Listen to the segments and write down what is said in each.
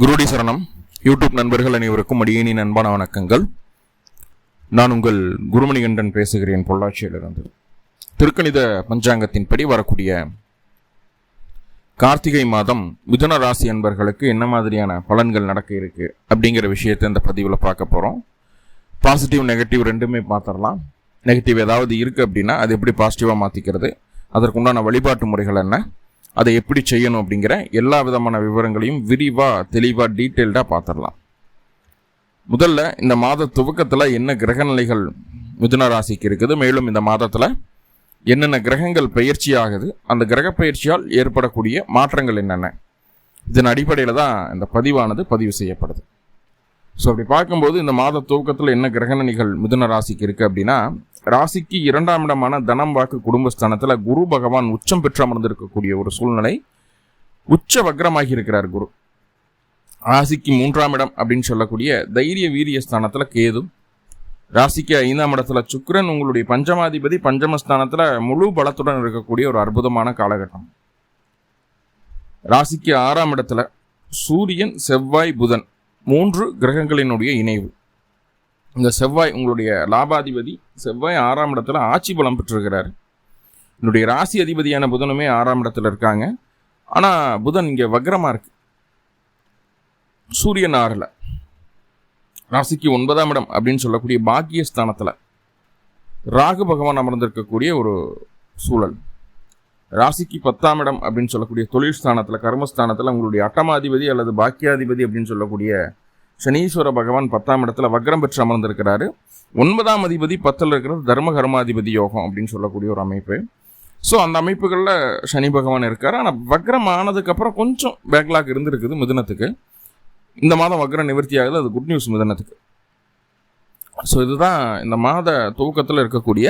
குருடி சரணம். யூடியூப் நண்பர்கள் அனைவருக்கும் அடியேனின் அன்பான வணக்கங்கள். நான் உங்கள் குருமணிகண்டன் பேசுகிறேன் பொள்ளாச்சியிலிருந்து. திருக்கணித பஞ்சாங்கத்தின்படி வரக்கூடிய கார்த்திகை மாதம் மிதுன ராசி அன்பர்களுக்கு என்ன மாதிரியான பலன்கள் நடக்க இருக்கு அப்படிங்கிற விஷயத்தை இந்த பதிவில் பார்க்க போகிறோம் பாசிட்டிவ் நெகட்டிவ் ரெண்டுமே பார்த்துடலாம் நெகட்டிவ் ஏதாவது இருக்குது அப்படின்னா அது எப்படி பாசிட்டிவாக மாற்றிக்கிறது அதற்குண்டான வழிபாட்டு முறைகள் என்ன? அதை எப்படி செய்யணும் அப்படிங்கிற எல்லா விதமான விவரங்களையும் விரிவாக தெளிவாக டீட்டெயில்டாக பார்த்துடலாம் முதல்ல இந்த மாத துவக்கத்தில் என்ன கிரகநிலைகள் மிதுன ராசிக்கு இருக்குது மேலும் இந்த மாதத்தில் என்னென்ன கிரகங்கள் பயிற்சி ஆகுது அந்த கிரக பயிற்சியால் ஏற்படக்கூடிய மாற்றங்கள் என்னென்ன? இதன் அடிப்படையில் தான் இந்த பதிவானது பதிவு செய்யப்படுது. ஸோ அப்படி பார்க்கும்போது இந்த மாத துவக்கத்தில் என்ன கிரகணிகள் மிதுன ராசிக்கு இருக்குது அப்படின்னா ராசிக்கு இரண்டாம் இடமான தனம் வாக்கு குடும்பஸ்தானத்தில் குரு பகவான் உச்சம் பெற்று அமர்ந்திருக்கக்கூடிய ஒரு சூழ்நிலை உச்ச வக்ரமாகி இருக்கிறார் குரு. ராசிக்கு மூன்றாம் இடம் அப்படின்னு சொல்லக்கூடிய தைரிய வீரிய ஸ்தானத்தில் கேது. ராசிக்கு ஐந்தாம் இடத்துல சுக்கரன் உங்களுடைய பஞ்சமாதிபதி பஞ்சமஸ்தானத்தில் முழு பலத்துடன் இருக்கக்கூடிய ஒரு அற்புதமான காலகட்டம். ராசிக்கு ஆறாம் இடத்துல சூரியன் செவ்வாய் புதன் மூன்று கிரகங்களினுடைய இணைவு. இந்த செவ்வாய் உங்களுடைய லாபாதிபதி செவ்வாய் ஆறாம் இடத்துல ஆட்சி பலம் பெற்றிருக்கிறார். என்னுடைய ராசி அதிபதியான புதனுமே ஆறாம் இடத்துல இருக்காங்க. ஆனால் புதன் இங்கே வக்ரமாக இருக்கு. சூரியன் ஆறில். ராசிக்கு ஒன்பதாம் இடம் அப்படின்னு சொல்லக்கூடிய பாக்கியஸ்தானத்தில் ராகு பகவான் அமர்ந்திருக்கக்கூடிய ஒரு சூழல். ராசிக்கு பத்தாம் இடம் அப்படின்னு சொல்லக்கூடிய தொழில் ஸ்தானத்தில் கர்மஸ்தானத்தில் உங்களுடைய அட்டமாதிபதி அல்லது பாக்கியாதிபதி அப்படின்னு சொல்லக்கூடிய சனீஸ்வர பகவான் பத்தாம் இடத்துல வக்ரம் பெற்று அமர்ந்திருக்கிறாரு. ஒன்பதாம் அதிபதி பத்தில் இருக்கிறது தர்ம கர்மாதிபதி யோகம் அப்படின்னு சொல்லக்கூடிய ஒரு அமைப்பு. ஸோ அந்த அமைப்புகளில் சனி பகவான் இருக்கார். ஆனால் வக்ரம் ஆனதுக்கப்புறம் கொஞ்சம் பேக்லாக் இருந்திருக்குது மிதுனத்துக்கு. இந்த மாதம் வக்ரம் நிவர்த்தி ஆகுது. அது குட் நியூஸ் மிதனத்துக்கு. ஸோ இதுதான் இந்த மாத துவக்கத்தில் இருக்கக்கூடிய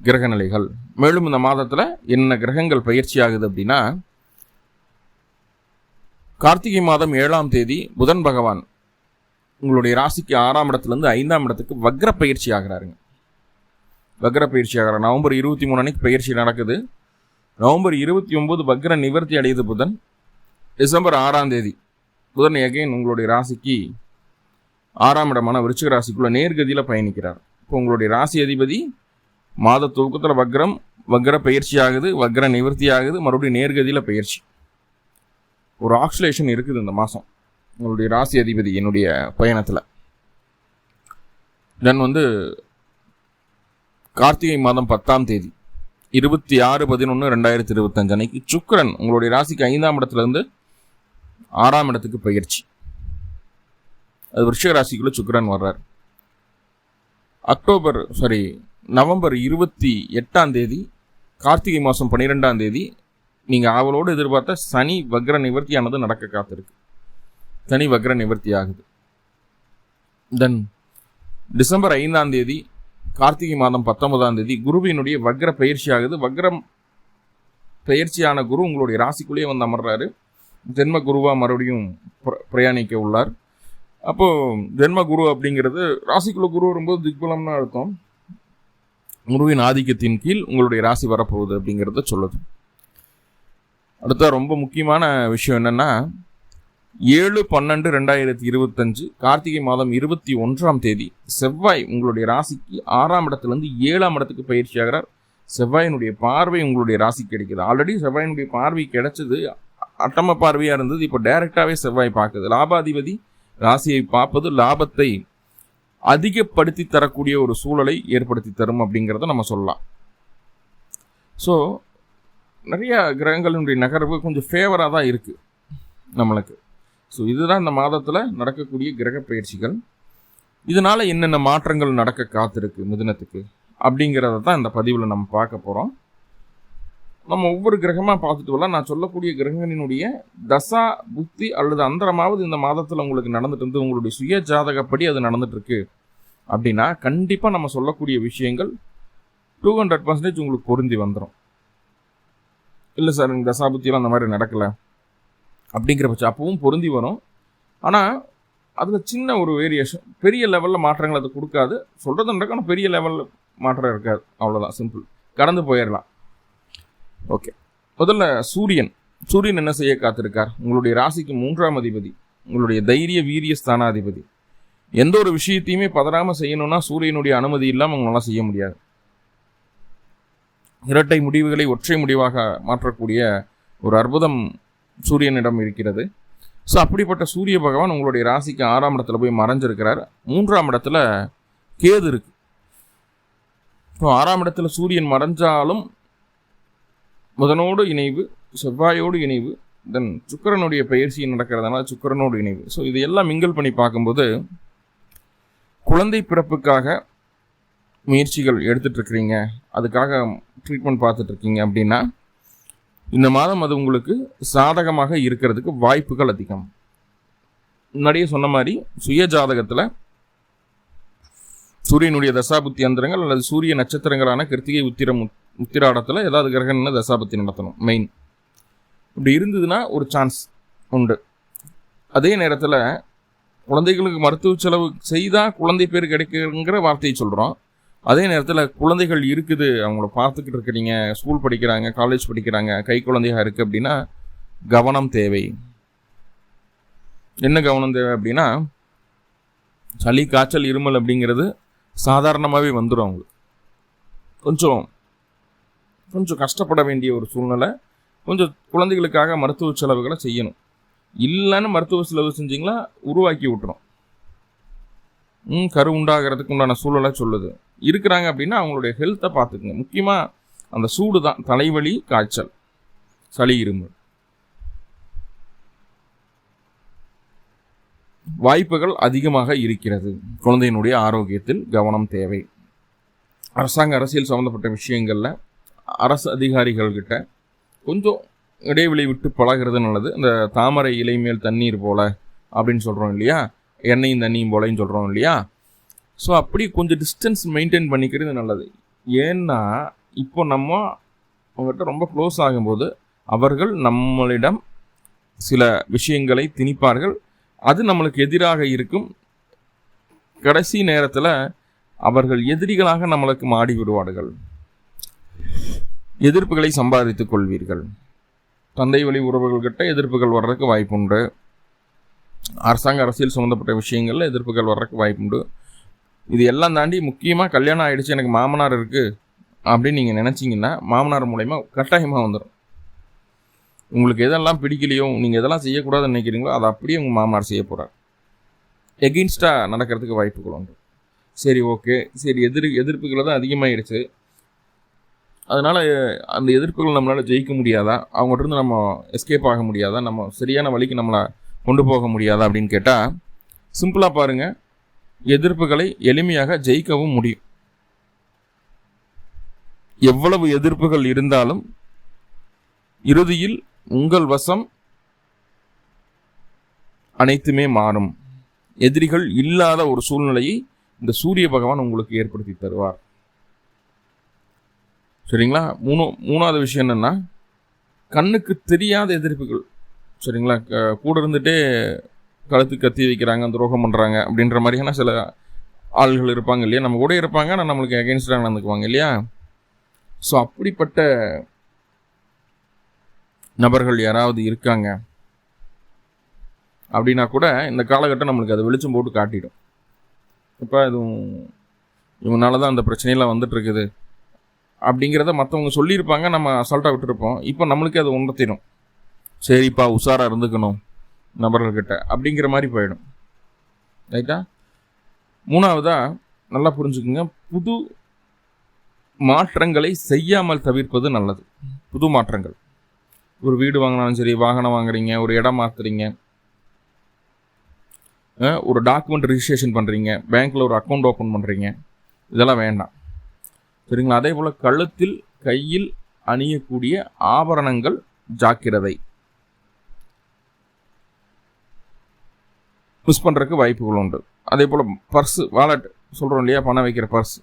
கிரக நிலைகள். மேலும் இந்த மாதத்தில் என்ன கிரகங்கள் பயிற்சி ஆகுது அப்படின்னா கார்த்திகை மாதம் ஏழாம் தேதி புதன் பகவான் உங்களுடைய ராசிக்கு ஆறாம் இடத்துலேருந்து ஐந்தாம் இடத்துக்கு வக்ர பயிற்சி ஆகிறாருங்க. வக்ர பயிற்சி ஆகிறார். நவம்பர் இருபத்தி மூணு அன்னைக்கு பயிற்சி நடக்குது. நவம்பர் இருபத்தி ஒம்பது வக்ர நிவர்த்தி அடையுது புதன். டிசம்பர் ஆறாம் தேதி புதன் எகைன் உங்களுடைய ராசிக்கு ஆறாம் இடமான விருச்சிக ராசிக்குள்ள நேர்கதியில் பயணிக்கிறார். இப்போ உங்களுடைய ராசி அதிபதி மாத துவக்கத்தில் வக்ரம் வக்ர பயிற்சி ஆகுது வக்ர நிவர்த்தி ஆகுது மறுபடியும் நேர்கதியில் பயிற்சி. ஒரு ஆக்சிலேஷன் இருக்குது இந்த மாதம் உங்களுடைய ராசி அதிபதி என்னுடைய பயணத்தில். தென் வந்து கார்த்திகை மாதம் பத்தாம் தேதி இருபத்தி ஆறு பதினொன்று ரெண்டாயிரத்தி இருபத்தஞ்சு அன்னைக்கு சுக்கரன் உங்களுடைய ராசிக்கு ஐந்தாம் இடத்துலேருந்து ஆறாம் இடத்துக்கு பயிற்சி. அது விருஷக ராசிக்குள்ளே சுக்கரன் வர்றார். அக்டோபர் சாரி நவம்பர் இருபத்தி எட்டாம் தேதி கார்த்திகை மாதம் பன்னிரெண்டாம் தேதி நீங்கள் ஆவலோடு எதிர்பார்த்த சனி வக்ர நிவர்த்தியானது நடக்க காத்திருக்கு. சனி வக்ர நிவர்த்தி ஆகுது தென் டிசம்பர் ஐந்தாம் தேதி கார்த்திகை மாதம் பத்தொன்பதாம் தேதி குருவினுடைய வக்ர பயிற்சி ஆகுது வக்ரம் பயிற்சியான குரு உங்களுடைய ராசிக்குள்ளேயே வந்து அமர்றாரு. ஜென்ம குருவாக மறுபடியும் பிரயாணிக்க உள்ளார். அப்போது ஜென்ம குரு அப்படிங்கிறது ராசிக்குள்ள குரு வரும்போது திக்பலம்னு அர்த்தம். குருவின் ஆதிக்கத்தின் கீழ் உங்களுடைய ராசி வரப்போகுது அப்படிங்கிறத சொல்லுது. அடுத்த ரொம்ப முக்கியமான விஷயம் என்னென்னா ஏழு பன்னெண்டு ரெண்டாயிரத்தி இருபத்தஞ்சு கார்த்திகை மாதம் இருபத்தி ஒன்றாம் தேதி செவ்வாய் உங்களுடைய ராசிக்கு ஆறாம் இடத்துலேருந்து ஏழாம் இடத்துக்கு பயிற்சி ஆகிறார். செவ்வாயினுடைய பார்வை உங்களுடைய ராசிக்கு கிடைக்குது. ஆல்ரெடி செவ்வாயினுடைய பார்வை கிடைச்சது அட்டம பார்வையாக இருந்தது இப்போ டைரெக்டாகவே செவ்வாய் பார்க்குது. லாபாதிபதி ராசியை பார்ப்பது லாபத்தை அதிகப்படுத்தி தரக்கூடிய ஒரு சூழலை ஏற்படுத்தி தரும் அப்படிங்கிறத நம்ம சொல்லலாம். ஸோ நிறைய கிரகங்களினுடைய நகர்வு கொஞ்சம் ஃபேவராக தான் இருக்குது நம்மளுக்கு. ஸோ இதுதான் இந்த மாதத்தில் நடக்கக்கூடிய கிரக பயிற்சிகள். இதனால் என்னென்ன மாற்றங்கள் நடக்க காத்திருக்கு மிதுனத்துக்கு அப்படிங்கிறத தான் இந்த பதிவில் நம்ம பார்க்க போகிறோம் நம்ம ஒவ்வொரு கிரகமாக பார்த்துட்டு வரலாம். நான் சொல்லக்கூடிய கிரகங்களினுடைய தசா புத்தி அல்லது அந்தரமாவது இந்த மாதத்தில் உங்களுக்கு நடந்துட்டு இருந்து உங்களுடைய சுய ஜாதகப்படி அது நடந்துட்டுருக்கு அப்படின்னா கண்டிப்பாக நம்ம சொல்லக்கூடிய விஷயங்கள் டூ ஹண்ட்ரட் பர்சன்டேஜ் உங்களுக்கு பொருந்தி வந்துடும் இல்லை சார் எனக்கு தசா புத்தியெல்லாம் அந்த மாதிரி நடக்கலை. அப்படிங்கிற பட்சம். அப்பவும் பொருந்தி வரும். ஆனால் அதில் சின்ன ஒரு வேரியேஷன் பெரிய லெவலில் மாற்றங்கள் அது கொடுக்காது. சொல்கிறது நடக்கணும் பெரிய லெவலில் மாற்றம் இருக்காது. அவ்வளோதான் சிம்பிள் கடந்து போயிடலாம் ஓகே முதல்ல சூரியன். சூரியன் என்ன செய்ய காத்திருக்கார்? உங்களுடைய ராசிக்கு மூன்றாம் அதிபதி. உங்களுடைய தைரிய வீரிய ஸ்தானாதிபதி. எந்த ஒரு விஷயத்தையுமே பதறாமல் செய்யணும்னா சூரியனுடைய அனுமதி இல்லாமல் உங்களால் செய்ய முடியாது. இரட்டை முடிவுகளை ஒற்றை முடிவாக மாற்றக்கூடிய ஒரு அற்புதம் சூரியனிடம் இருக்கிறது. ஸோ அப்படிப்பட்ட சூரிய பகவான் உங்களுடைய ராசிக்கு ஆறாம் இடத்துல போய் மறைஞ்சிருக்கிறார். மூன்றாம் இடத்துல கேது இருக்கு. ஸோ ஆறாம் இடத்துல சூரியன் மறைஞ்சாலும் புதனோடு இணைவு செவ்வாயோடு இணைவு தென் சுக்கரனுடைய பயிற்சி நடக்கிறதுனால சுக்கரனோடு இணைவு. ஸோ இதையெல்லாம் மிங்கல் பண்ணி பார்க்கும்போது குழந்தை பிறப்புக்காக முயற்சிகள் எடுத்துட்ருக்கிறீங்க அதுக்காக ட்ரீட்மெண்ட் பார்த்துட்ருக்கீங்க அப்படின்னா இந்த மாதம் அது உங்களுக்கு சாதகமாக இருக்கிறதுக்கு வாய்ப்புகள் அதிகம். முன்னாடியே சொன்ன மாதிரி சுய ஜாதகத்தில் சூரியனுடைய தசாபுத்தி அந்தரங்கள் அல்லது சூரிய நட்சத்திரங்களான கிருத்திகை உத்திரம் உத்திராடத்தில் ஏதாவது கிரகணம்னு தசாபுத்தி நடத்தணும் மெயின் இப்படி இருந்ததுன்னா ஒரு சான்ஸ் உண்டு. அதே நேரத்தில் குழந்தைகளுக்கு மருத்துவ செலவு செய்தால் குழந்தை பேர் கிடைக்குங்கிற வார்த்தையை சொல்கிறோம் அதே நேரத்தில் குழந்தைகள் இருக்குது அவங்கள பார்த்துக்கிட்டு இருக்கிறீங்க ஸ்கூல் படிக்கிறாங்க காலேஜ் படிக்கிறாங்க கை குழந்தையாக இருக்குது அப்படின்னா கவனம் தேவை. என்ன கவனம் தேவை அப்படின்னா சளி காய்ச்சல் இருமல் அப்படிங்கிறது சாதாரணமாகவே வந்துடும் அவங்களுக்கு. கொஞ்சம் கொஞ்சம் கஷ்டப்பட வேண்டிய ஒரு சூழ்நிலை. கொஞ்சம் குழந்தைகளுக்காக மருத்துவ செலவுகளை செய்யணும். இல்லைன்னு மருத்துவ செலவு செஞ்சிங்களா உருவாக்கி விட்டுரும். கரு உண்டாகிறதுக்கு உண்டான சூழலை சொல்லுது. இருக்கிறாங்க அப்படின்னா அவங்களுடைய ஹெல்த்தை பார்த்துக்குங்க. முக்கியமாக அந்த சூடு தான் தலைவலி காய்ச்சல் சளி இருமல். வாய்ப்புகள் அதிகமாக இருக்கிறது. குழந்தையினுடைய ஆரோக்கியத்தில் கவனம் தேவை. அரசாங்க அரசியல் சம்மந்தப்பட்ட விஷயங்களில் அரசு அதிகாரிகள்கிட்ட கொஞ்சம் இடைவெளி விட்டு பழகிறது நல்லது. இந்த தாமரை இலை மேல் தண்ணீர் போல அப்படின்னு சொல்கிறோம் இல்லையா? எண்ணெயும் தண்ணியும் போலையும் சொல்கிறோம் இல்லையா? ஸோ அப்படி கொஞ்சம் டிஸ்டன்ஸ் மெயின்டைன் பண்ணிக்கிறது நல்லது. ஏன்னா இப்போ நம்ம அவங்ககிட்ட ரொம்ப க்ளோஸ் ஆகும்போது அவர்கள் நம்மளிடம் சில விஷயங்களை திணிப்பார்கள். அது நம்மளுக்கு எதிராக இருக்கும். கடைசி நேரத்தில் அவர்கள் எதிரிகளாக நம்மளுக்கு மாடி விடுவார்கள். எதிர்ப்புகளை சம்பாதித்துக் கொள்வீர்கள். தந்தை வழி உறவுகள்கிட்ட எதிர்ப்புகள் வர்றதுக்கு வாய்ப்புண்டு. அரசாங்க அரசியல் சம்மந்தப்பட்ட விஷயங்களில் எதிர்ப்புகள் வர்றதுக்கு வாய்ப்புண்டு. இது எல்லாம் தாண்டி முக்கியமாக கல்யாணம் ஆகிடுச்சு எனக்கு மாமனார் இருக்குது அப்படின்னு நீங்கள் நினச்சிங்கன்னா மாமனார் மூலயமா கட்டாயமாக வந்துடும் உங்களுக்கு எதெல்லாம் பிடிக்கலையோ நீங்கள் எதெல்லாம் செய்யக்கூடாதுன்னு நினைக்கிறீங்களோ அதை அப்படியே உங்கள் மாமனார் செய்ய போகிறார் எகெயின்ஸ்டாக நடக்கிறதுக்கு வாய்ப்புகள் உண்டு. சரி ஓகே சரி எதிர் எதிர்ப்புகளை தான் அதிகமாகிடுச்சு அதனால் அந்த எதிர்ப்புகள் நம்மளால் ஜெயிக்க முடியாதா? அவங்ககிட்ட நம்ம எஸ்கேப் ஆக முடியாதா? நம்ம சரியான வழிக்கு நம்மளை கொண்டு போக முடியாதா அப்படின்னு கேட்டால் சிம்பிளாக பாருங்கள் எதிர்ப்புகளை எளிமையாக ஜெயிக்கவும் முடியும். எவ்வளவு எதிர்ப்புகள் இருந்தாலும் இறுதியில் உங்கள் வசம் அனைத்துமே மாறும். எதிரிகள் இல்லாத ஒரு சூழ்நிலையை இந்த சூரிய பகவான் உங்களுக்கு ஏற்படுத்தி தருவார். சரிங்களா? மூணு மூணாவது விஷயம் என்னென்னா கண்ணுக்கு தெரியாத எதிர்ப்புகள். சரிங்களா? கூட இருந்துகிட்டே கழுத்து கத்தி வைக்கிறாங்க துரோகம் பண்ணுறாங்க அப்படின்ற மாதிரியான சில ஆள்கள் இருப்பாங்க இல்லையா? நம்ம கூட இருப்பாங்க ஆனால் நம்மளுக்கு அகேன்ஸ்டாக நடந்துக்குவாங்க இல்லையா? ஸோ அப்படிப்பட்ட நபர்கள் யாராவது இருக்காங்க அப்படின்னா கூட இந்த காலகட்டம் நம்மளுக்கு அது வெளிச்சம் போட்டு காட்டிடும். இப்போ இதுவும் இவங்களால தான் அந்த பிரச்சனையெல்லாம் வந்துட்டுருக்குது அப்படிங்கிறத மற்றவங்க சொல்லியிருப்பாங்க நம்ம அசால்ட்டாக விட்டுருப்போம். இப்போ நம்மளுக்கே அது உணர்த்திடும். சரிப்பா உஷாராக இருந்துக்கணும். நபர்கள்கிட்ட அப்படிங்கிற மாதிரி போயிடும். ரைட்டா? மூணாவதாக நல்லா புரிஞ்சுக்குங்க. புது மாற்றங்களை செய்யாமல் தவிர்ப்பது நல்லது. புது மாற்றங்கள். ஒரு வீடு வாங்கினாலும் சரி வாகனம் வாங்குறீங்க ஒரு இடம் மாற்றுறீங்க ஒரு டாக்குமெண்ட் ரிஜிஸ்ட்ரேஷன் பண்ணுறீங்க பேங்க்கில் ஒரு அக்கௌண்ட் ஓப்பன் பண்ணுறீங்க இதெல்லாம் வேண்டாம். சரிங்களா? அதே போல் கழுத்தில் கையில் அணியக்கூடிய ஆபரணங்கள் ஜாக்கிரதை. மிஸ் பண்ணுறதுக்கு வாய்ப்புகள் உண்டு. அதே போல் பர்ஸு வாலெட் சொல்கிறோம் இல்லையா பணம் வைக்கிற பர்ஸ்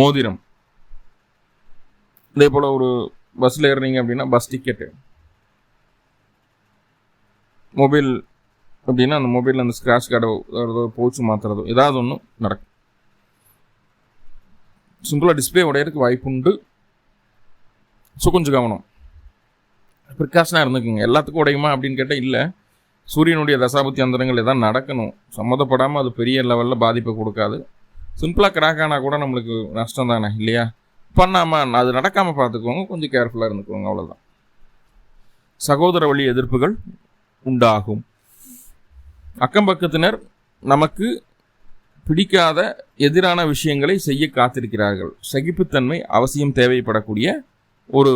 மோதிரம். இதே போல் ஒரு பஸ்ஸில் ஏறினீங்க அப்படின்னா பஸ் டிக்கெட்டு மொபைல் அப்படின்னா அந்த மொபைலில் அந்த ஸ்க்ராட்ச் கார்டோ போச்சு மாற்றுறதோ ஏதாவது ஒன்று நடக்கும். சிம்பிளாக டிஸ்பிளே உடையறதுக்கு வாய்ப்பு உண்டு ஸோ கொஞ்சம் கவனம். ப்ரிகாஷனாக இருந்துக்குங்க. எல்லாத்துக்கும் உடையுமா அப்படின்னு கேட்டால் இல்லை. சூரியனுடைய தசாபத்தி அந்தரங்கள் எதாவது நடக்கணும். சம்மந்தப்படாமல் அது பெரிய லெவலில் பாதிப்பை கொடுக்காது. சிம்பிளாக கிராக் ஆனால் கூட நம்மளுக்கு நஷ்டம் தானே இல்லையா? பண்ணாமல் அது நடக்காமல் பார்த்துக்கோங்க. கொஞ்சம் கேர்ஃபுல்லாக இருந்துக்கோங்க அவ்வளோதான் சகோதர வழி எதிர்ப்புகள் உண்டாகும். அக்கம் பக்கத்தினர் நமக்கு பிடிக்காத எதிரான விஷயங்களை செய்ய காத்திருக்கிறார்கள். சகிப்புத்தன்மை அவசியம் தேவைப்படக்கூடிய ஒரு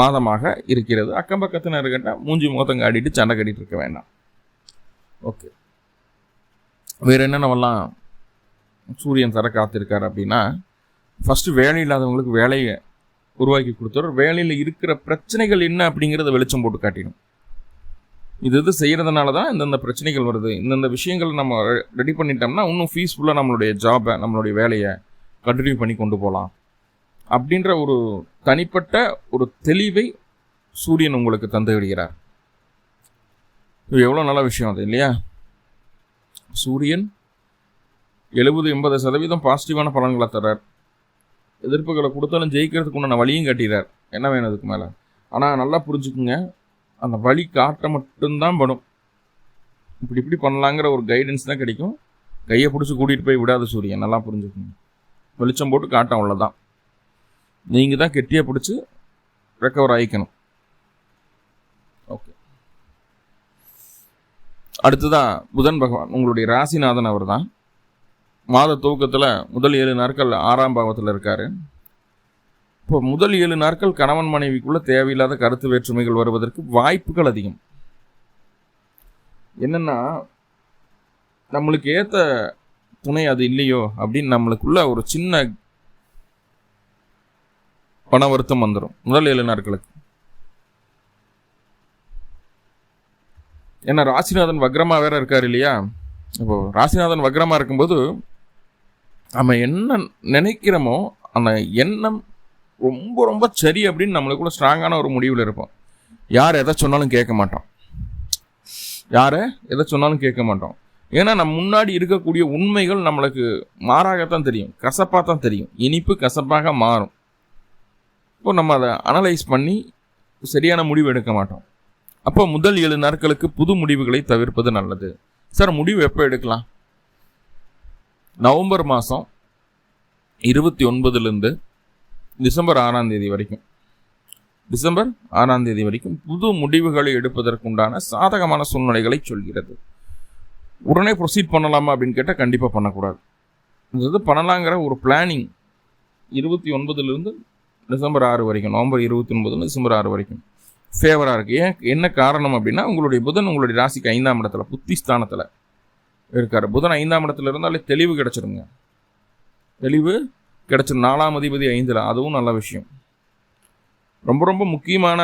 மாதமாக இருக்கிறது. அக்கம் பக்கத்தினர் மூஞ்சி முகத்தங்க ஆடிட்டு சண்டை கட்டிட்டு இருக்க வேண்டாம். ஓகே வேறு என்னென்னவெல்லாம் சூரியன் தர காத்திருக்காரு அப்படின்னா ஃபஸ்ட்டு வேலை இல்லாதவங்களுக்கு வேலையை உருவாக்கி கொடுத்துரு வேலையில் இருக்கிற பிரச்சனைகள் என்ன அப்படிங்கிறத வெளிச்சம் போட்டு காட்டிடும். இது இது செய்கிறதுனால தான் இந்தந்த பிரச்சனைகள் வருது. இந்தந்த விஷயங்கள் நம்ம ரெடி பண்ணிட்டோம்னா இன்னும் ஃபீஸ்ஃபுல்லாக நம்மளுடைய ஜாபை நம்மளுடைய வேலையை கண்டினியூ பண்ணி கொண்டு போகலாம். அப்படின்ற ஒரு தனிப்பட்ட ஒரு தெளிவை சூரியன் உங்களுக்கு தந்து விடுகிறார் இது எவ்வளோ நல்ல விஷயம் அது இல்லையா? சூரியன் எழுபது எண்பது சதவீதம் பாசிட்டிவான பலன்களை தர்றார். எதிர்ப்புகளை கொடுத்தாலும் ஜெயிக்கிறதுக்கு உண்டான வழியும் கட்டிடுறார் என்ன வேணும் அதுக்கு மேலே? ஆனால் நல்லா புரிஞ்சுக்குங்க. அந்த வழி காட்ட மட்டும்தான் படும். இப்படி இப்படி பண்ணலாங்கிற ஒரு கைடன்ஸ் தான் கிடைக்கும். கையை பிடிச்சி கூட்டிகிட்டு போய் விடாத சூரியன். நல்லா புரிஞ்சுக்குங்க. வெளிச்சம் போட்டு காட்டும் அவ்வளோதான் நீங்கள் தான் கெட்டியாக பிடிச்சி ரெக்கவர் ஆகிக்கணும் ஓகே அடுத்ததான் புதன் பகவான். உங்களுடைய ராசிநாதன் அவர் தான் மாத துவக்கத்தில் முதல் ஏழு நாட்கள் ஆறாம் பாவத்தில் இருக்கார். இப்போ முதல் ஏழு நாட்கள் கணவன் மனைவிக்குள்ளே தேவையில்லாத கருத்து வேற்றுமைகள் வருவதற்கு வாய்ப்புகள் அதிகம். என்னென்னா நம்மளுக்கு ஏற்ற துணை அது இல்லையோ அப்படின்னு நம்மளுக்குள்ள ஒரு சின்ன பண வருத்தம் வந்துடும் முதல் ஏழு நாட்களுக்கு. ஏன்னா ராசிநாதன் வக்ரமாக வேற இருக்கார் இல்லையா? இப்போ ராசிநாதன் வக்ரமாக இருக்கும்போது நம்ம என்ன நினைக்கிறோமோ அந்த எண்ணம் ரொம்ப ரொம்ப சரி அப்படின்னு நம்மளுக்குள்ள ஸ்ட்ராங்கான ஒரு முடிவில் இருப்போம். யார் எதை சொன்னாலும் கேட்க மாட்டோம். யாரை எதை சொன்னாலும் கேட்க மாட்டோம். ஏன்னா நம்ம முன்னாடி இருக்கக்கூடிய உண்மைகள் நம்மளுக்கு மாறாகத்தான் தெரியும். கசப்பாக தான் தெரியும். இனிப்பு கசப்பாக மாறும். இப்போ நம்ம அதை அனலைஸ் பண்ணி சரியான முடிவு எடுக்க மாட்டோம். அப்போ முதல் ஏழு நாட்களுக்கு புது முடிவுகளை தவிர்ப்பது நல்லது. சார் முடிவு எப்போ எடுக்கலாம்? நவம்பர் மாதம் இருபத்தி ஒன்பதுலேருந்து டிசம்பர் ஆறாம் தேதி வரைக்கும். டிசம்பர் ஆறாம் தேதி வரைக்கும் புது முடிவுகளை எடுப்பதற்குண்டான சாதகமான சூழ்நிலைகளை சொல்கிறது. உடனே ப்ரொசீட் பண்ணலாமா அப்படின்னு கேட்டால் கண்டிப்பாக பண்ணக்கூடாது. இது பண்ணலாங்கிற ஒரு பிளானிங் இருபத்தி ஒன்பதுலேருந்து டிசம்பர் ஆறு வரைக்கும் நவம்பர் இருபத்தி ஒன்பது டிசம்பர் ஆறு வரைக்கும் ஃபேவராக இருக்குது ஏன் என்ன காரணம் அப்படின்னா உங்களுடைய புதன் உங்களுடைய ராசிக்கு ஐந்தாம் இடத்துல புத்தி ஸ்தானத்தில் இருக்கார். புதன் ஐந்தாம் இடத்துல இருந்தாலே தெளிவு கிடச்சிருங்க. தெளிவு கிடச்சிரும் நாலாம் அதிபதி ஐந்தில் அதுவும் நல்ல விஷயம். ரொம்ப ரொம்ப முக்கியமான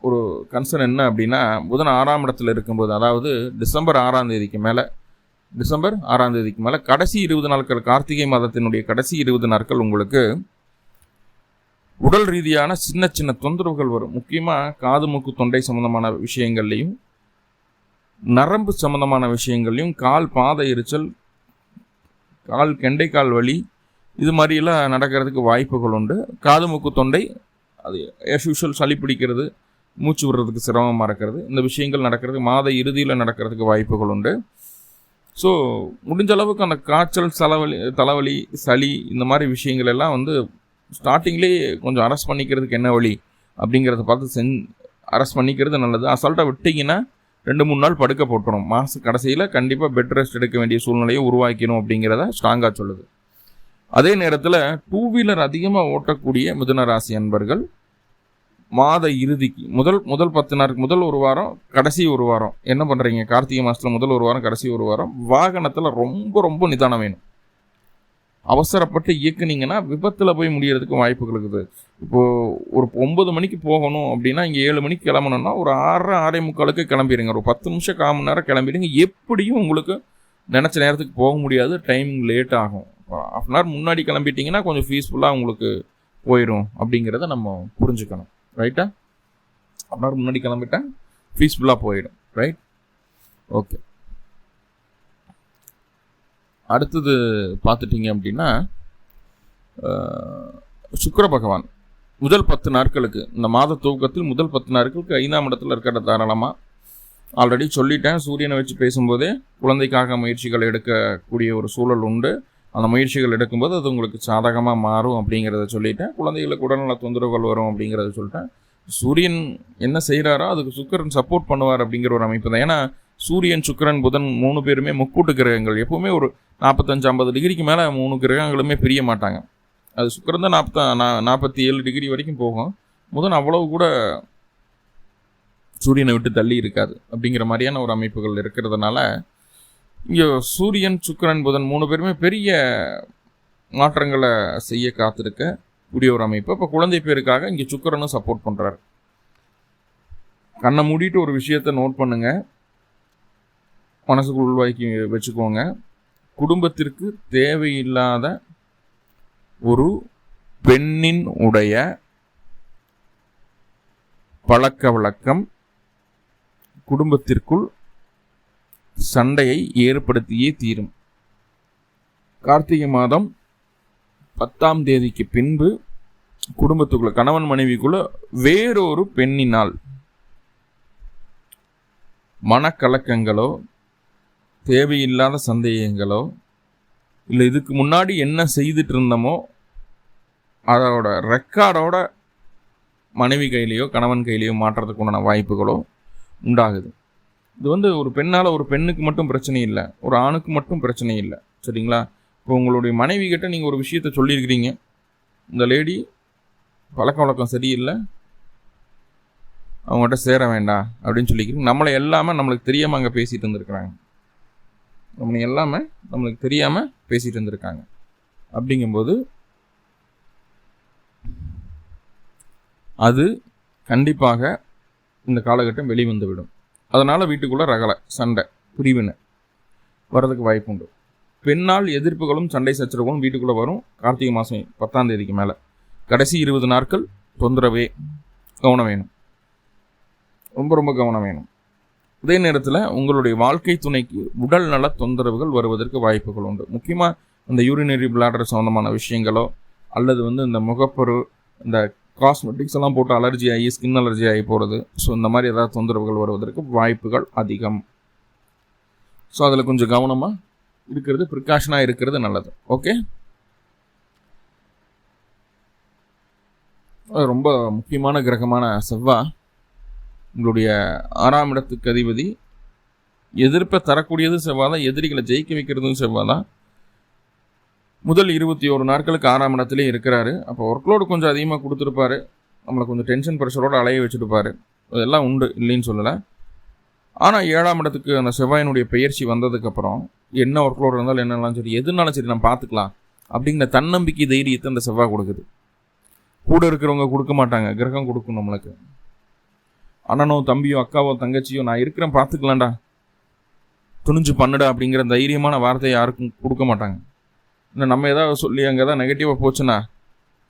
ஒரு கன்சர்ன் என்ன அப்படின்னா புதன் ஆறாம் இடத்துல இருக்கும்போது அதாவது டிசம்பர் ஆறாம் தேதிக்கு மேலே டிசம்பர் ஆறாம் தேதிக்கு மேலே கடைசி இருபது நாட்கள் கார்த்திகை மாதத்தினுடைய கடைசி இருபது நாட்கள் உங்களுக்கு உடல் ரீதியான சின்ன சின்ன தொந்தரவுகள் வரும். முக்கியமாக காது மூக்கு தொண்டை சம்மந்தமான விஷயங்கள்லையும் நரம்பு சம்மந்தமான விஷயங்கள்லையும் கால் பாத எரிச்சல் கால் கெண்டைக்கால் வலி இது மாதிரியெல்லாம் நடக்கிறதுக்கு வாய்ப்புகள் உண்டு. காது மூக்கு தொண்டை அது எஸ் யூஷுவல் சளி பிடிக்கிறது மூச்சு விடுறதுக்கு சிரமமாக இருக்கிறது. இந்த விஷயங்கள் நடக்கிறது மாத இறுதியில் நடக்கிறதுக்கு வாய்ப்புகள் உண்டு. ஸோ முடிஞ்ச அளவுக்கு அந்த காய்ச்சல் தலைவலி தலைவலி சளி இந்த மாதிரி விஷயங்கள் எல்லாம் வந்து ஸ்டார்டிங்லேயே கொஞ்சம் அரெஸ்ட் பண்ணிக்கிறதுக்கு என்ன வழி? அப்படிங்கிறத பார்த்து செஞ் அரெஸ்ட் பண்ணிக்கிறது நல்லது. அசால்ட்டாக விட்டிங்கன்னா ரெண்டு மூணு நாள் படுக்க போட்டுரும். மாத கடைசியில் கண்டிப்பாக பெட் ரெஸ்ட் எடுக்க வேண்டிய சூழ்நிலையை உருவாக்கணும் அப்படிங்கிறத ஸ்ட்ராங்காக சொல்லுது. அதே நேரத்தில் டூ வீலர் அதிகமாக ஓட்டக்கூடிய மிதுன ராசி அன்பர்கள் மாத இறுதிக்கு முதல் முதல் பத்து நாளுக்கு முதல் ஒரு வாரம் கடைசி ஒரு வாரம். என்ன பண்ணுறீங்க கார்த்திகை மாதத்தில் முதல் ஒரு வாரம் கடைசி ஒரு வாரம். வாகனத்தில் ரொம்ப ரொம்ப நிதானம் வேணும். அவசரப்பட்டு இயக்குனீங்கன்னா விபத்தில் போய் முடியறதுக்கு வாய்ப்புகள் இருக்குது. இப்போது ஒரு ஒம்பது மணிக்கு போகணும் அப்படின்னா இங்கே ஏழு மணிக்கு கிளம்பணும்னா ஒரு ஆறரை ஆறே முக்காலுக்கு கிளம்பிடுங்க ஒரு பத்து நிமிஷம் கால் மணி நேரம் கிளம்பிடுங்க. எப்படியும் உங்களுக்கு நினச்ச நேரத்துக்கு போக முடியாது. டைமிங் லேட் ஆகும். ஆஃப் அன் ஹவர் முன்னாடி கிளம்பிட்டிங்கன்னா கொஞ்சம் ஃபீஸ்ஃபுல்லாக உங்களுக்கு போயிடும் அப்படிங்கிறத நம்ம புரிஞ்சுக்கணும். ரைட்டா ஆஃப் அன் ஹவர் முன்னாடி கிளம்பிட்டேன் ஃபீஸ்ஃபுல்லாக போயிடும். ரைட் ஓகே அடுத்தது பார்த்துட்டிங்க அப்படின்னா சுக்கர பகவான். முதல் பத்து நாட்களுக்கு இந்த மாத துவக்கத்தில் முதல் பத்து நாட்களுக்கு ஐந்தாம் இடத்துல இருக்கிற தாராளமாக ஆல்ரெடி சொல்லிட்டேன். சூரியனை வச்சு பேசும்போதே குழந்தைக்காக முயற்சிகள் எடுக்கக்கூடிய ஒரு சூழல் உண்டு. அந்த முயற்சிகள் எடுக்கும்போது அது உங்களுக்கு சாதகமாக மாறும் அப்படிங்கிறத சொல்லிட்டேன். குழந்தைகளுக்கு உடல்நல தொந்தரவுகள் வரும் அப்படிங்கிறத சொல்லிட்டேன். சூரியன் என்ன செய்கிறாரோ அதுக்கு சுக்கரன் சப்போர்ட் பண்ணுவார் அப்படிங்கிற ஒரு அமைப்பு தான். ஏன்னா சூரியன் சுக்கரன் புதன் மூணு பேருமே முக்கூட்டு கிரகங்கள். எப்போவுமே ஒரு நாற்பத்தஞ்சு ஐம்பது டிகிரிக்கு மேலே மூணு கிரகங்களுமே பிரிய மாட்டாங்க. அது சுக்கரன் தான் நாற்பத்த நாற்பத்தி ஏழு டிகிரி வரைக்கும் போகும். புதன் அவ்வளவு கூட சூரியனை விட்டு தள்ளி இருக்காது அப்படிங்கிற மாதிரியான ஒரு அமைப்புகள் இருக்கிறதுனால இங்கே சூரியன் சுக்கரன் புதன் மூணு பேருமே பெரிய மாற்றங்களை செய்ய காத்திருக்க கூடிய ஒரு அமைப்பு. இப்போ குழந்தை பேருக்காக இங்கே சுக்கரனும் சப்போர்ட் பண்ணுறாரு கண்ணை மூடிட்டு ஒரு விஷயத்த நோட் பண்ணுங்கள் மனசுக்கு உள்வாக்கி வச்சுக்கோங்க. குடும்பத்திற்கு தேவையில்லாத ஒரு பெண்ணின் உடைய பழக்க வழக்கம் குடும்பத்திற்குள் சண்டையை ஏற்படுத்தியே தீரும். கார்த்திகை மாதம் பத்தாம் தேதிக்கு பின்பு குடும்பத்துக்குள்ள கணவன் மனைவிக்குள்ள வேறொரு பெண்ணினால் மனக்கலக்கங்களோ தேவையில்லாத சந்தேகங்களோ இல்லை இதுக்கு முன்னாடி என்ன செய்துட்டு இருந்தோமோ அதோட ரெக்கார்டோட மனைவி கையிலையோ கணவன் கையிலையோ மாற்றுறதுக்கு உண்டான வாய்ப்புகளோ உண்டாகுது. இது வந்து ஒரு பெண்ணால் ஒரு பெண்ணுக்கு மட்டும் பிரச்சனை இல்லை ஒரு ஆணுக்கு மட்டும் பிரச்சனை இல்லை சரிங்களா? இப்போ உங்களுடைய மனைவி கிட்ட நீங்கள் ஒரு விஷயத்த சொல்லியிருக்கிறீங்க. இந்த லேடி பழக்க வழக்கம் சரியில்லை அவங்ககிட்ட சேர வேண்டாம் அப்படின்னு சொல்லிக்கிறீங்க. நம்மளை எல்லாமே நம்மளுக்கு தெரியாமல் அங்கே பேசிகிட்டு இருந்திருக்கிறாங்க. நம்மளை எல்லாமே நம்மளுக்கு தெரியாமல் பேசிகிட்டு இருந்திருக்காங்க. அப்படிங்கும்போது அது கண்டிப்பாக இந்த காலகட்டம் வெளிவந்துவிடும். அதனால் வீட்டுக்குள்ளே ரகலை சண்டை பிரிவினை வர்றதுக்கு வாய்ப்பு உண்டு. பெண்ணால் எதிர்ப்புகளும் சண்டை சச்சரவுகளும் வீட்டுக்குள்ளே வரும். கார்த்திகை மாதம் பத்தாம் தேதிக்கு மேலே. கடைசி இருபது நாட்கள் தொந்தரவே கவனம் வேணும். ரொம்ப ரொம்ப கவனம் வேணும். அதே நேரத்தில் உங்களுடைய வாழ்க்கை துணைக்கு உடல் நல தொந்தரவுகள் வருவதற்கு வாய்ப்புகள் உண்டு. முக்கியமாக இந்த யூரினரி பிளாடர் சம்மந்தமான விஷயங்களோ அல்லது வந்து இந்த முகப்பொரு இந்த காஸ்மெட்டிக்ஸ் எல்லாம் போட்டு அலர்ஜி ஆகி ஸ்கின் அலர்ஜி ஆகி போகிறது ஸோ இந்த மாதிரி ஏதாவது தொந்தரவுகள் வருவதற்கு வாய்ப்புகள் அதிகம். ஸோ அதில் கொஞ்சம் கவனமாக இருக்கிறது ப்ரிகாஷனாக இருக்கிறது நல்லது. ஓகே ரொம்ப முக்கியமான கிரகமான செவ்வாய் உங்களுடைய ஆறாம் இடத்துக்கு அதிபதி எதிர்ப்பை தரக்கூடியதும் செவ்வாதான் எதிரிகளை ஜெயிக்க வைக்கிறதும் செவ்வாதான் முதல் இருபத்தி ஒரு நாட்களுக்கு ஆறாம் இடத்துலேயே இருக்கிறாரு. அப்போ ஒர்க்லோடு கொஞ்சம் அதிகமாக கொடுத்துருப்பாரு. நம்மளை கொஞ்சம் டென்ஷன் ப்ரெஷரோடு அலைய வச்சுருப்பாரு. அதெல்லாம் உண்டு இல்லைன்னு சொல்லலை. ஆனால் ஏழாம் இடத்துக்கு அந்த செவ்வாயினுடைய பயிற்சி வந்ததுக்கப்புறம் என்ன ஒர்க்லோடு இருந்தாலும் என்னெல்லாம் சரி எதுனாலும் சரி நம்ம பார்த்துக்கலாம் அப்படிங்கிற தன்னம்பிக்கை தைரியத்தை அந்த செவ்வாய் கொடுக்குது. கூட இருக்கிறவங்க கொடுக்க மாட்டாங்க கிரகம் கொடுக்கும் நம்மளுக்கு. அண்ணனோ தம்பியோ அக்காவோ தங்கச்சியோ நான் இருக்கிறேன் பார்த்துக்கலாம்டா. துணிஞ்சு பண்ணுடா அப்படிங்கிற தைரியமான வார்த்தையை யாருக்கும் கொடுக்க மாட்டாங்க. இல்லை நம்ம ஏதாவது சொல்லி அங்கே ஏதாவது நெகட்டிவாக போச்சுன்னா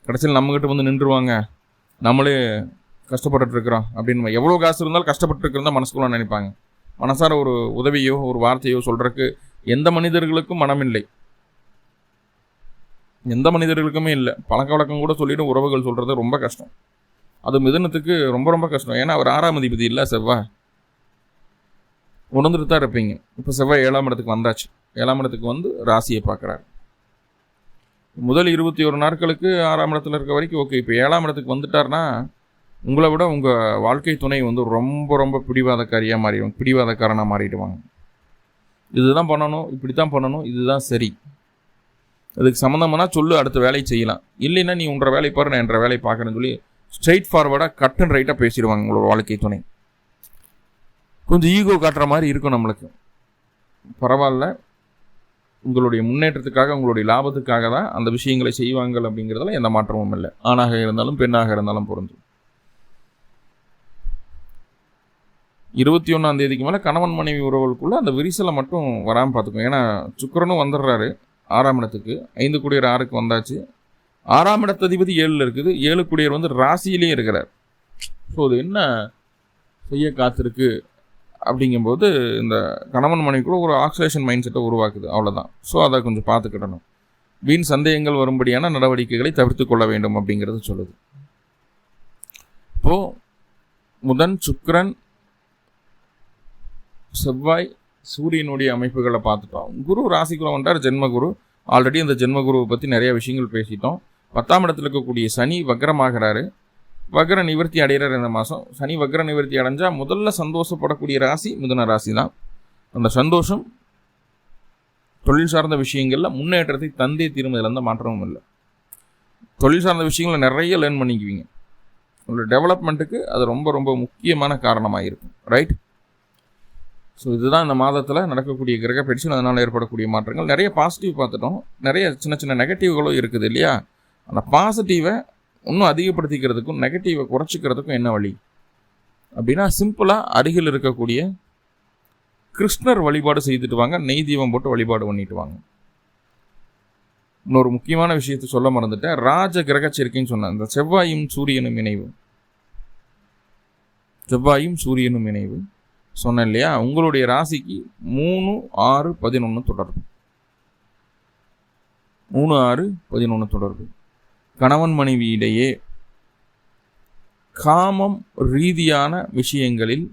கடைசியில் நம்மக்கிட்ட வந்து நின்றுவாங்க நம்மளே கஷ்டப்பட்டுருக்குறோம் அப்படின்னு எவ்வளோ காசு இருந்தாலும் கஷ்டப்பட்டுருக்குறதா மனசுக்குள்ள நினைப்பாங்க. மனசார ஒரு உதவியோ ஒரு வார்த்தையோ சொல்கிறதுக்கு எந்த மனிதர்களுக்கும் மனமில்லை. எந்த மனிதர்களுக்குமே இல்லை. பழக்க வழக்கம் கூட சொல்லிவிட்டு உறவுகள் சொல்கிறது ரொம்ப கஷ்டம். அது மிதனத்துக்கு ரொம்ப ரொம்ப கஷ்டம். ஏன்னா அவர் ஆறாம் அதிபதி இல்லை செவ்வாய் உணர்ந்துட்டு தான் இருப்பீங்க. இப்போ செவ்வாய் ஏழாம் இடத்துக்கு வந்தாச்சு. ஏழாம் இடத்துக்கு வந்து ராசியை பார்க்குறாரு. முதல் இருபத்தி ஒரு நாட்களுக்கு ஆறாம் இடத்துல இருக்க வரைக்கும் ஓகே. இப்போ ஏழாம் இடத்துக்கு வந்துட்டார்னா உங்களை விட உங்கள் வாழ்க்கை துணை வந்து ரொம்ப ரொம்ப பிடிவாதக்காரியாக மாறிடுவாங்க பிடிவாதக்காரனாக மாறிடுவாங்க. இதுதான் பண்ணணும் இப்படி தான் பண்ணணும் இதுதான் சரி. அதுக்கு சம்மந்தமானா சொல்லு அடுத்த வேலையை செய்யலாம். இல்லைன்னா நீ உன்ற வேலை பாரு நான் என்ற வேலையை பார்க்குறேன்னு சொல்லி ஸ்ட்ரெயிட் ஃபார்வர்டாக கட் அண்ட் ரைட்டாக பேசிடுவாங்க உங்களோட வாழ்க்கை துணை. கொஞ்சம் ஈகோ காட்டுற மாதிரி இருக்கும் நம்மளுக்கு. பரவாயில்ல. உங்களுடைய முன்னேற்றத்துக்காக உங்களுடைய லாபத்துக்காக தான் அந்த விஷயங்களை செய்வாங்க அப்படிங்கிறதுல எந்த மாற்றமும் இல்லை. ஆணாக இருந்தாலும் பெண்ணாக இருந்தாலும் பொருந்தும். இருபத்தி ஒன்றாம் தேதிக்கு மேலே கணவன் மனைவி உறவுகளுக்குள்ள அந்த விரிசலை மட்டும் வராமல் பார்த்துக்கோங்க. ஏன்னா சுக்கரனும் வந்துடுறாரு. ஆறாம் இடத்துக்கு. ஐந்து குடியர் ஆறுக்கு வந்தாச்சு. ஆறாம் இடத்ததிபதி ஏழில் இருக்குது. ஏழு குடியர் வந்து ராசியிலேயே இருக்கிறார். ஸோ அது என்ன செய்ய காத்திருக்கு அப்படிங்கும்போது இந்த கணவன் மனைவிக்குள்ள ஒரு ஆக்சிலேஷன் மைண்ட் செட்டை உருவாக்குது. அவ்வளோதான் ஸோ அதை கொஞ்சம் பார்த்துக்கிடணும். வீண் சந்தேகங்கள் வரும்படியான நடவடிக்கைகளை தவிர்த்து கொள்ள வேண்டும் அப்படிங்கிறது சொல்லுது. இப்போது முதன் சுக்கரன் செவ்வாய் சூரியனுடைய அமைப்புகளை பார்த்துட்டோம். குரு ராசிக்குள்ள வந்தார் ஜென்மகுரு. ஆல்ரெடி அந்த ஜென்மகுருவை பற்றி நிறைய விஷயங்கள் பேசிட்டோம். பத்தாம் இடத்துல இருக்கக்கூடிய சனி வக்ரமாகிறாரு. வக்ர நிவர்த்தி அடைகிறார் இந்த மாதம் சனி வக்ர நிவர்த்தி அடைஞ்சால் முதல்ல சந்தோஷப்படக்கூடிய ராசி மிதுன ராசி தான் அந்த சந்தோஷம் தொழில் சார்ந்த விஷயங்களில் முன்னேற்றத்தை தந்தே தீரும். எந்த மாற்றமும் இல்லை. தொழில் சார்ந்த விஷயங்களை நிறைய லேர்ன் பண்ணிக்குவீங்க. உங்களோட டெவலப்மெண்ட்டுக்கு அது ரொம்ப ரொம்ப முக்கியமான காரணமாக இருக்கும் ரைட் ஸோ இதுதான் இந்த மாதத்தில் நடக்கக்கூடிய கிரக பயிற்சி அதனால் ஏற்படக்கூடிய மாற்றங்கள். நிறைய பாசிட்டிவ் பார்த்துட்டோம். நிறைய சின்ன சின்ன நெகட்டிவ்களும் இருக்குது இல்லையா? அந்த பாசிட்டிவை இன்னும் அதிகப்படுத்திக்கிறதுக்கும் நெகட்டிவை குறைச்சிக்கிறதுக்கும் என்ன வழி? அப்படின்னா சிம்பிளாக அருகில் இருக்கக்கூடிய கிருஷ்ணர் வழிபாடு செய்துட்டு வாங்க நெய் தீபம் போட்டு வழிபாடு பண்ணிட்டு வாங்க. இன்னொரு முக்கியமான விஷயத்தை சொல்ல மறந்துட்டேன். ராஜ கிரகச்சேர்க்கைன்னு சொன்னேன் இந்த செவ்வாயும் சூரியனும் இணைவு. செவ்வாயும் சூரியனும் இணைவு. சொன்னேன் இல்லையா? உங்களுடைய ராசிக்கு மூணு ஆறு பதினொன்று தொடர்பு. மூணு ஆறு பதினொன்று தொடர்பு. கணவன் மனைவி இடையே காமம் ரீதியான விஷயங்களில்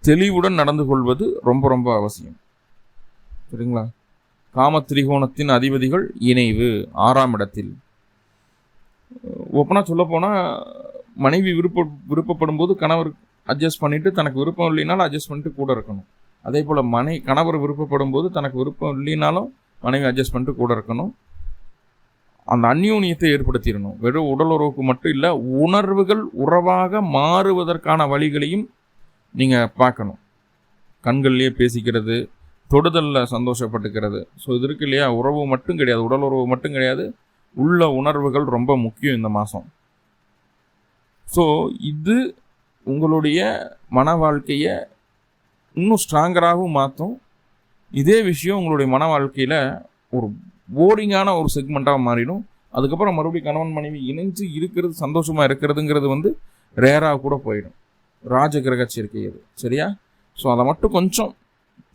தெளிவுடன் நடந்து கொள்வது ரொம்ப ரொம்ப அவசியம். சரிங்களா? காம திரிகோணத்தின் அதிபதிகள் இணைவு ஆறாம் இடத்தில். ஒப்பனா சொல்ல போனால் மனைவி விருப்ப விருப்பப்படும் போது கணவர் அட்ஜஸ்ட் பண்ணிட்டு தனக்கு விருப்பம் இல்லைனாலும் அட்ஜஸ்ட் பண்ணிட்டு கூட இருக்கணும். அதே போல் மனை கணவர் விருப்பப்படும் போது தனக்கு விருப்பம் இல்லைனாலும் மனைவி அட்ஜஸ்ட் பண்ணிட்டு கூட இருக்கணும். அந்த அந்யூனியத்தை ஏற்படுத்திடணும். வெறும் உடல் உறவுக்கு மட்டும் இல்லை உணர்வுகள் உறவாக மாறுவதற்கான வழிகளையும் நீங்கள் பார்க்கணும். கண்கள்லேயே பேசிக்கிறது தொடுதலில் சந்தோஷப்பட்டுக்கிறது. ஸோ இது இருக்கு இல்லையா? உறவு மட்டும் கிடையாது உடல் உறவு மட்டும் கிடையாது. உள்ள உணர்வுகள் ரொம்ப முக்கியம் இந்த மாதம் ஸோ இது உங்களுடைய மன வாழ்க்கையை இன்னும் ஸ்ட்ராங்கராகவும் மாற்றும் இதே விஷயம் உங்களுடைய மன வாழ்க்கையில் ஒரு போரிங்கான ஒரு செக்மெண்ட்டாக மாறிடும். அதுக்கப்புறம் மறுபடியும் கணவன் மனைவி இணைஞ்சு இருக்கிறது சந்தோஷமாக இருக்கிறதுங்கிறது வந்து ரேராக கூட போயிடும். ராஜகிரக சேர்க்கை அது சரியா? ஸோ அதை மட்டும் கொஞ்சம்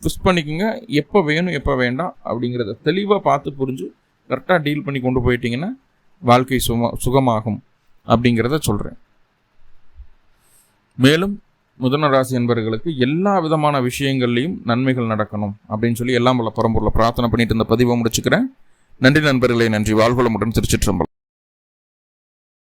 ஃபிஸ் பண்ணிக்கோங்க. எப்போ வேணும் எப்போ வேண்டாம் அப்படிங்கிறத தெளிவாக பார்த்து புரிஞ்சு கரெக்டாக டீல் பண்ணி கொண்டு போயிட்டீங்கன்னா வாழ்க்கை சும சுகமாகும் அப்படிங்கிறத சொல்கிறேன் மேலும் முதன ராசி என்பவர்களுக்கு எல்லா விதமான விஷயங்கள்லையும் நன்மைகள் நடக்கணும் அப்படின்னு சொல்லி எல்லாம் பல பரம்பூரில் பிரார்த்தனை பண்ணிட்டு இந்த பதிவை முடிச்சுக்கிறேன். நன்றி நண்பர்களே நன்றி. வாழ்வளமுடன் திருச்சிற்றம்பலம்.